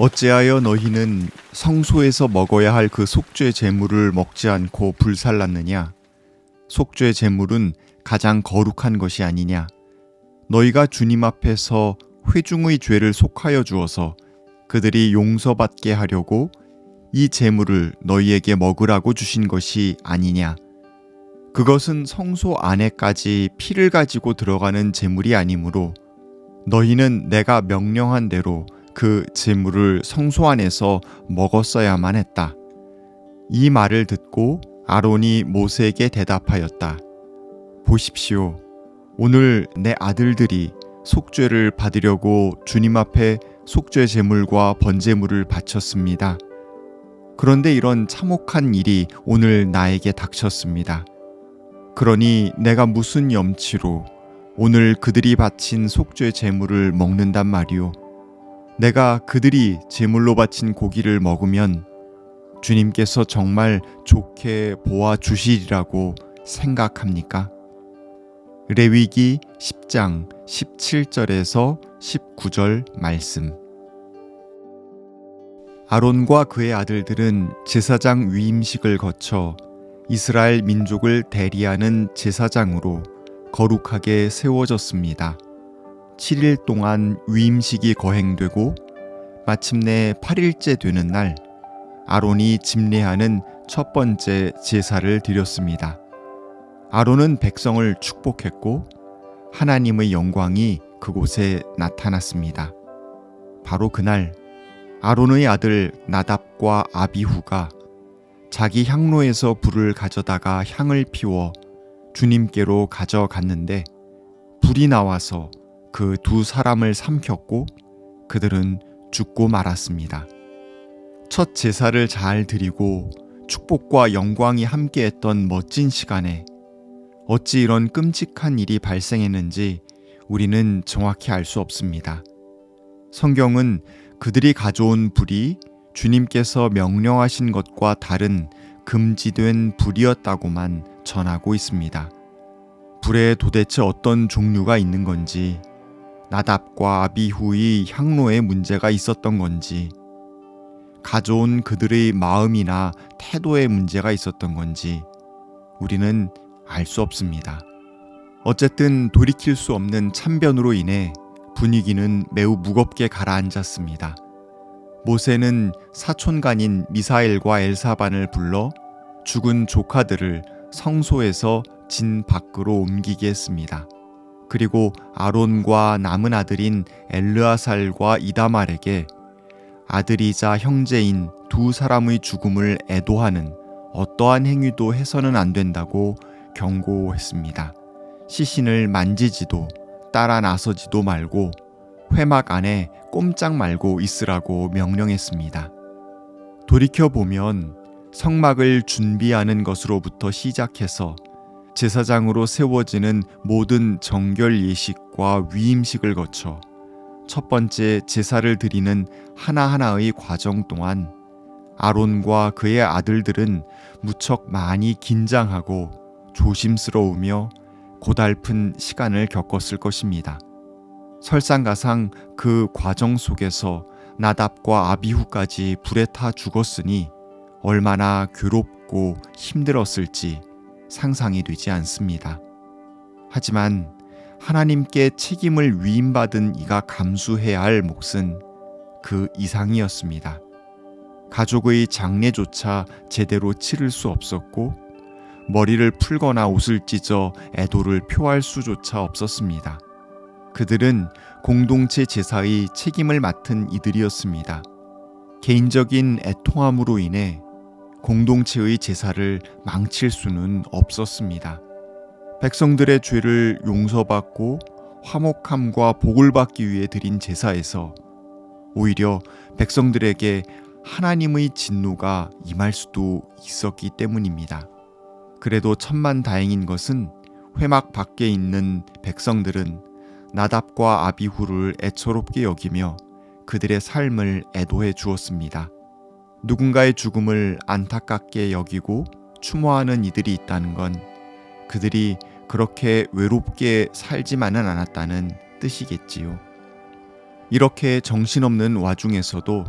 어찌하여 너희는 성소에서 먹어야 할 그 속죄 제물을 먹지 않고 불살랐느냐? 속죄 제물은 가장 거룩한 것이 아니냐? 너희가 주님 앞에서 회중의 죄를 속하여 주어서 그들이 용서받게 하려고 이 제물을 너희에게 먹으라고 주신 것이 아니냐? 그것은 성소 안에까지 피를 가지고 들어가는 제물이 아니므로 너희는 내가 명령한 대로 그 제물을 성소 안에서 먹었어야만 했다. 이 말을 듣고 아론이 모세에게 대답하였다. 보십시오. 오늘 내 아들들이 속죄를 받으려고 주님 앞에 속죄 제물과 번제물을 바쳤습니다. 그런데 이런 참혹한 일이 오늘 나에게 닥쳤습니다. 그러니 내가 무슨 염치로 오늘 그들이 바친 속죄 제물을 먹는단 말이오. 내가 그들이 제물로 바친 고기를 먹으면 주님께서 정말 좋게 보아 주시리라고 생각합니까? 레위기 10장 17절에서 19절 말씀. 아론과 그의 아들들은 제사장 위임식을 거쳐 이스라엘 민족을 대리하는 제사장으로 거룩하게 세워졌습니다. 7일 동안 위임식이 거행되고 마침내 8일째 되는 날 아론이 집례하는 첫 번째 제사를 드렸습니다. 아론은 백성을 축복했고 하나님의 영광이 그곳에 나타났습니다. 바로 그날 아론의 아들 나답과 아비후가 자기 향로에서 불을 가져다가 향을 피워 주님께로 가져갔는데 불이 나와서 그 두 사람을 삼켰고 그들은 죽고 말았습니다. 첫 제사를 잘 드리고 축복과 영광이 함께했던 멋진 시간에 어찌 이런 끔찍한 일이 발생했는지 우리는 정확히 알 수 없습니다. 성경은 그들이 가져온 불이 주님께서 명령하신 것과 다른 금지된 불이었다고만 전하고 있습니다. 불에 도대체 어떤 종류가 있는 건지, 나답과 아비후의 향로에 문제가 있었던 건지, 가져온 그들의 마음이나 태도에 문제가 있었던 건지, 우리는 알 수 없습니다. 어쨌든 돌이킬 수 없는 참변으로 인해 분위기는 매우 무겁게 가라앉았습니다. 모세는 사촌간인 미사엘과 엘사반을 불러 죽은 조카들을 성소에서 진 밖으로 옮기게 했습니다. 그리고 아론과 남은 아들인 엘르아살과 이다말에게 아들이자 형제인 두 사람의 죽음을 애도하는 어떠한 행위도 해서는 안 된다고 경고했습니다. 시신을 만지지도 따라 나서지도 말고 회막 안에 꼼짝 말고 있으라고 명령했습니다. 돌이켜보면 성막을 준비하는 것으로부터 시작해서 제사장으로 세워지는 모든 정결 예식과 위임식을 거쳐 첫 번째 제사를 드리는 하나하나의 과정 동안 아론과 그의 아들들은 무척 많이 긴장하고 조심스러우며 고달픈 시간을 겪었을 것입니다. 설상가상 그 과정 속에서 나답과 아비후까지 불에 타 죽었으니 얼마나 괴롭고 힘들었을지 상상이 되지 않습니다. 하지만 하나님께 책임을 위임받은 이가 감수해야 할 몫은 그 이상이었습니다. 가족의 장례조차 제대로 치를 수 없었고 머리를 풀거나 옷을 찢어 애도를 표할 수조차 없었습니다. 그들은 공동체 제사의 책임을 맡은 이들이었습니다. 개인적인 애통함으로 인해 공동체의 제사를 망칠 수는 없었습니다. 백성들의 죄를 용서받고 화목함과 복을 받기 위해 드린 제사에서 오히려 백성들에게 하나님의 진노가 임할 수도 있었기 때문입니다. 그래도 천만 다행인 것은 회막 밖에 있는 백성들은 나답과 아비후를 애처롭게 여기며 그들의 삶을 애도해 주었습니다. 누군가의 죽음을 안타깝게 여기고 추모하는 이들이 있다는 건 그들이 그렇게 외롭게 살지만은 않았다는 뜻이겠지요. 이렇게 정신없는 와중에서도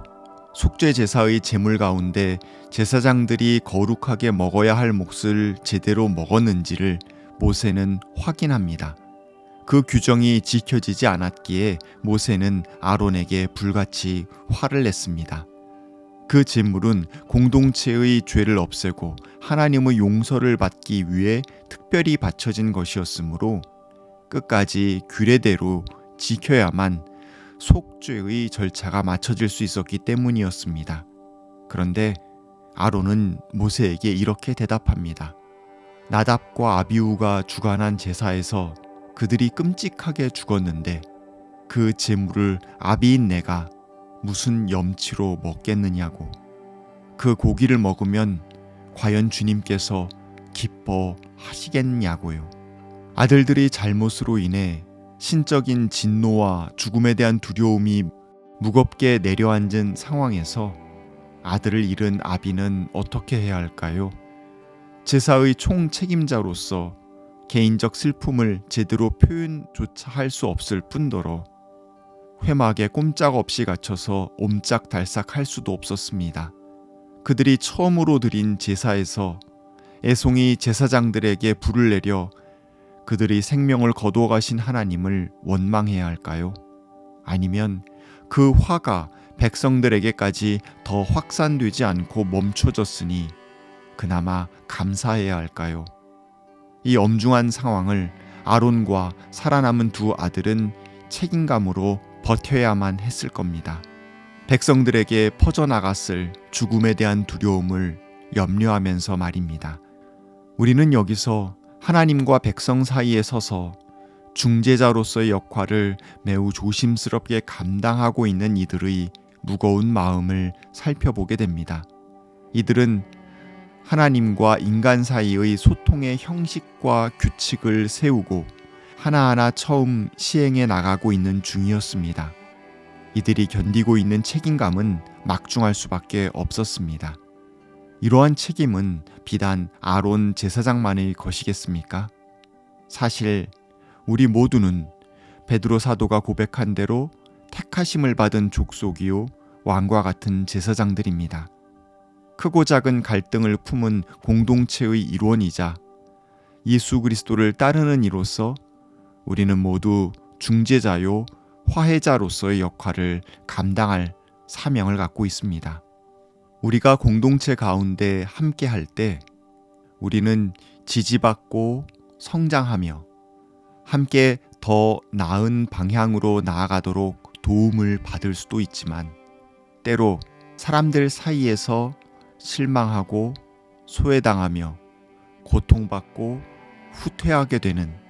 속죄 제사의 제물 가운데 제사장들이 거룩하게 먹어야 할 몫을 제대로 먹었는지를 모세는 확인합니다. 그 규정이 지켜지지 않았기에 모세는 아론에게 불같이 화를 냈습니다. 그 제물은 공동체의 죄를 없애고 하나님의 용서를 받기 위해 특별히 바쳐진 것이었으므로 끝까지 규례대로 지켜야만 속죄의 절차가 맞춰질 수 있었기 때문이었습니다. 그런데 아론은 모세에게 이렇게 대답합니다. 나답과 아비우가 주관한 제사에서 그들이 끔찍하게 죽었는데 그 제물을 아비인 내가 무슨 염치로 먹겠느냐고. 그 고기를 먹으면 과연 주님께서 기뻐하시겠냐고요. 아들들의 잘못으로 인해 신적인 진노와 죽음에 대한 두려움이 무겁게 내려앉은 상황에서 아들을 잃은 아비는 어떻게 해야 할까요? 제사의 총 책임자로서 개인적 슬픔을 제대로 표현조차 할 수 없을 뿐더러 회막에 꼼짝없이 갇혀서 옴짝달싹 할 수도 없었습니다. 그들이 처음으로 드린 제사에서 애송이 제사장들에게 불을 내려 그들이 생명을 거두어 가신 하나님을 원망해야 할까요? 아니면 그 화가 백성들에게까지 더 확산되지 않고 멈춰졌으니 그나마 감사해야 할까요? 이 엄중한 상황을 아론과 살아남은 두 아들은 책임감으로 버텨야만 했을 겁니다. 백성들에게 퍼져나갔을 죽음에 대한 두려움을 염려하면서 말입니다. 우리는 여기서 하나님과 백성 사이에 서서 중재자로서의 역할을 매우 조심스럽게 감당하고 있는 이들의 무거운 마음을 살펴보게 됩니다. 이들은 하나님과 인간 사이의 소통의 형식과 규칙을 세우고 하나하나 처음 시행해 나가고 있는 중이었습니다. 이들이 견디고 있는 책임감은 막중할 수밖에 없었습니다. 이러한 책임은 비단 아론 제사장만의 것이겠습니까? 사실 우리 모두는 베드로 사도가 고백한 대로 택하심을 받은 족속이요 왕과 같은 제사장들입니다. 크고 작은 갈등을 품은 공동체의 일원이자 예수 그리스도를 따르는 이로서 우리는 모두 중재자요 화해자로서의 역할을 감당할 사명을 갖고 있습니다. 우리가 공동체 가운데 함께 할 때 우리는 지지받고 성장하며 함께 더 나은 방향으로 나아가도록 도움을 받을 수도 있지만 때로 사람들 사이에서 실망하고 소외당하며 고통받고 후퇴하게 되는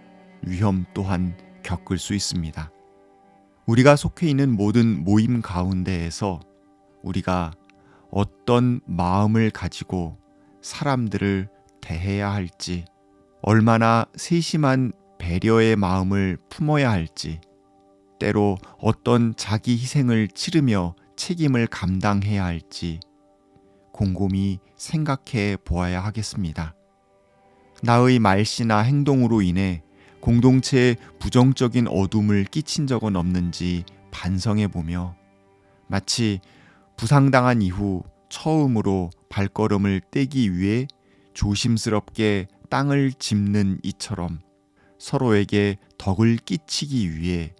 위험 또한 겪을 수 있습니다. 우리가 속해 있는 모든 모임 가운데에서 우리가 어떤 마음을 가지고 사람들을 대해야 할지, 얼마나 세심한 배려의 마음을 품어야 할지, 때로 어떤 자기 희생을 치르며 책임을 감당해야 할지 곰곰이 생각해 보아야 하겠습니다. 나의 말씨나 행동으로 인해 공동체에 부정적인 어둠을 끼친 적은 없는지 반성해 보며 마치 부상당한 이후 처음으로 발걸음을 떼기 위해 조심스럽게 땅을 짚는 이처럼 서로에게 덕을 끼치기 위해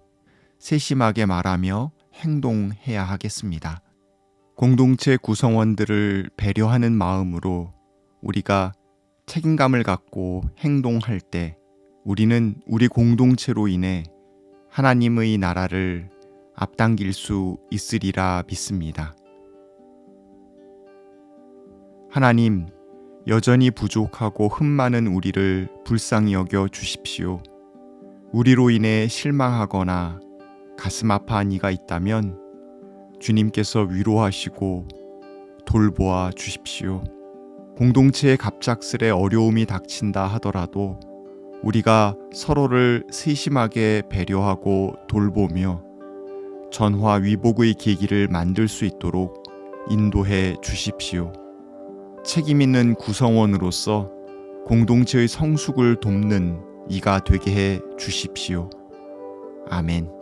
세심하게 말하며 행동해야 하겠습니다. 공동체 구성원들을 배려하는 마음으로 우리가 책임감을 갖고 행동할 때 우리는 우리 공동체로 인해 하나님의 나라를 앞당길 수 있으리라 믿습니다. 하나님, 여전히 부족하고 흠 많은 우리를 불쌍히 여겨 주십시오. 우리로 인해 실망하거나 가슴 아파한 이가 있다면 주님께서 위로하시고 돌보아 주십시오. 공동체에 갑작스레 어려움이 닥친다 하더라도 우리가 서로를 세심하게 배려하고 돌보며 전화 위복의 계기를 만들 수 있도록 인도해 주십시오. 책임 있는 구성원으로서 공동체의 성숙을 돕는 이가 되게 해 주십시오. 아멘.